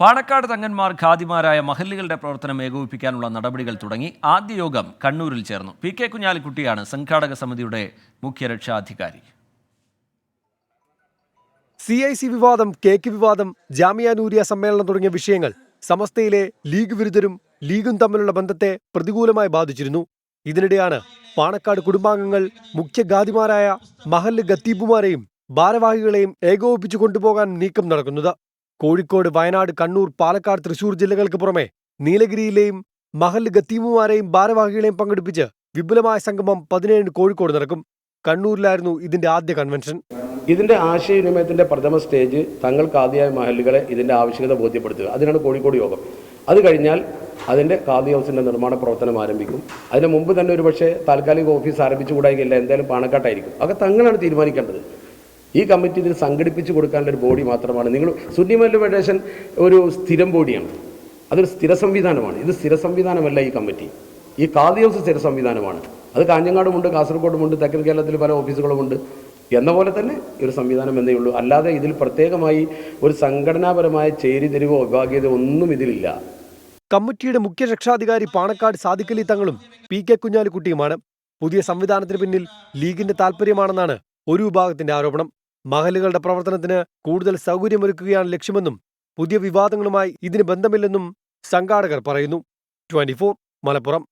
പാണക്കാട് തങ്ങന്മാർ ഖാദിമാരായ മഹല്ലുകളുടെ പ്രവർത്തനം ഏകോപിപ്പിക്കാനുള്ള നടപടികൾ തുടങ്ങി. ആദ്യ യോഗം കണ്ണൂരിൽ ചേർന്നു. പി കെ കുഞ്ഞാലിക്കുട്ടിയാണ് സംഘാടക സമിതിയുടെ മുഖ്യ രക്ഷാധികാരി. സി ഐ സി വിവാദം കേക്ക് വിവാദം ജാമിയാനൂരിയ സമ്മേളനം തുടങ്ങിയ വിഷയങ്ങൾ സമസ്തയിലെ ലീഗ് വിരുദ്ധരും ലീഗും തമ്മിലുള്ള ബന്ധത്തെ പ്രതികൂലമായി ബാധിച്ചിരുന്നു. ഇതിനിടെയാണ് പാണക്കാട് കുടുംബാംഗങ്ങൾ മുഖ്യ ഖാദിമാരായ മഹല്ല് ഖത്തീബുമാരെയും ഭാരവാഹികളെയും ഏകോപിപ്പിച്ചു കൊണ്ടുപോകാൻ നീക്കം നടക്കുന്നത്. കോഴിക്കോട് വയനാട് കണ്ണൂർ പാലക്കാട് തൃശൂർ ജില്ലകൾക്ക് പുറമെ നീലഗിരിയിലെയും മഹൽ ഗത്തീമുമാരെയും ഭാരവാഹികളെയും പങ്കെടുപ്പിച്ച് വിപുലമായ സംഗമം പതിനേഴിന് കോഴിക്കോട് നടക്കും. കണ്ണൂരിലായിരുന്നു ഇതിന്റെ ആദ്യ കൺവെൻഷൻ. ഇതിന്റെ ആശയവിനിമയത്തിന്റെ പ്രഥമ സ്റ്റേജ് തങ്ങൾക്ക് ആദ്യമായ മഹലുകളെ ഇതിന്റെ ആവശ്യകത ബോധ്യപ്പെടുത്തുക. അതിനാണ് കോഴിക്കോട് യോഗം. അത് കഴിഞ്ഞാൽ അതിന്റെ ഖാദി ഹൗസിന്റെ നിർമ്മാണ പ്രവർത്തനം ആരംഭിക്കും. അതിന് മുമ്പ് തന്നെ ഒരു പക്ഷേ താൽക്കാലിക ഓഫീസ് ആരംഭിച്ചുകൂടായില്ല എന്തായാലും പാണക്കാട്ടായിരിക്കും. അതൊക്കെ തങ്ങളാണ് തീരുമാനിക്കേണ്ടത്. ഈ കമ്മിറ്റി ഇതിന് സംഘടിപ്പിച്ച് കൊടുക്കാനുള്ള ഒരു ബോഡി മാത്രമാണ്. നിങ്ങൾ സുന്നി മല്ലു ഫെഡറേഷൻ ഒരു സ്ഥിരം ബോഡിയാണ്. അതൊരു സ്ഥിര സംവിധാനമാണ്. ഇത് സ്ഥിര സംവിധാനമല്ല ഈ കമ്മിറ്റി. ഈ ഖാദി ഹൗസ് സ്ഥിര സംവിധാനമാണ്. അത് കാഞ്ഞങ്ങാടുമുണ്ട് കാസർഗോഡുമുണ്ട് തെക്കൻ കേരളത്തിൽ പല ഓഫീസുകളുമുണ്ട് എന്ന പോലെ തന്നെ ഒരു സംവിധാനം എന്നേ ഉള്ളൂ. അല്ലാതെ ഇതിൽ പ്രത്യേകമായി ഒരു സംഘടനാപരമായ ചേരിതിരിവോ വിഭാഗീയതയോ ഒന്നും ഇതിലില്ല. കമ്മിറ്റിയുടെ മുഖ്യ രക്ഷാധികാരി പാണക്കാട് സാദിഖലി തങ്ങളും പി കെ കുഞ്ഞാലിക്കുട്ടിയുമാണ്. പുതിയ സംവിധാനത്തിന് പിന്നിൽ ലീഗിന്റെ താൽപര്യമാണെന്നാണ് ഒരു വിഭാഗത്തിന്റെ ആരോപണം. മഹലുകളുടെ പ്രവർത്തനത്തിന് കൂടുതൽ സൗകര്യമൊരുക്കുകയാണ് ലക്ഷ്യമെന്നും പുതിയ വിവാദങ്ങളുമായി ഇതിന് ബന്ധമില്ലെന്നും സംഘാടകർ പറയുന്നു. ട്വന്റി മലപ്പുറം.